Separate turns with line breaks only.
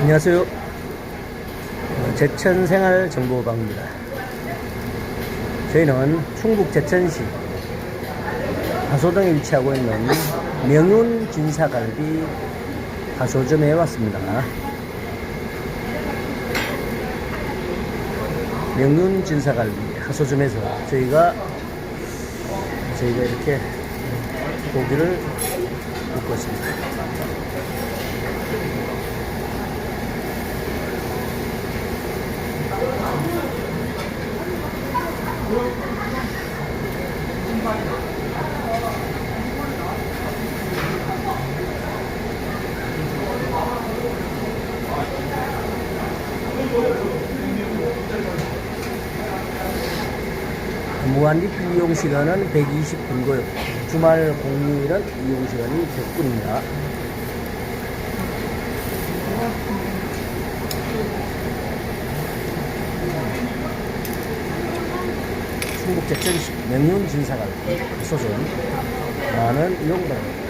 안녕하세요. 어, 제천 생활 정보방입니다. 저희는 충북 제천시 하소동에 위치하고 있는 명윤 진사갈비 하소점에 왔습니다. 명륜 진사갈비 하소점에서 저희가 저희가 이렇게 고기를 굽고 있습니다. 무한 리필 이용 시간은 120분고요. 주말 공휴일은 이용 시간이 100분입니다. 제천시 명륜 진사갈비 소전 많은 이용바랍니다.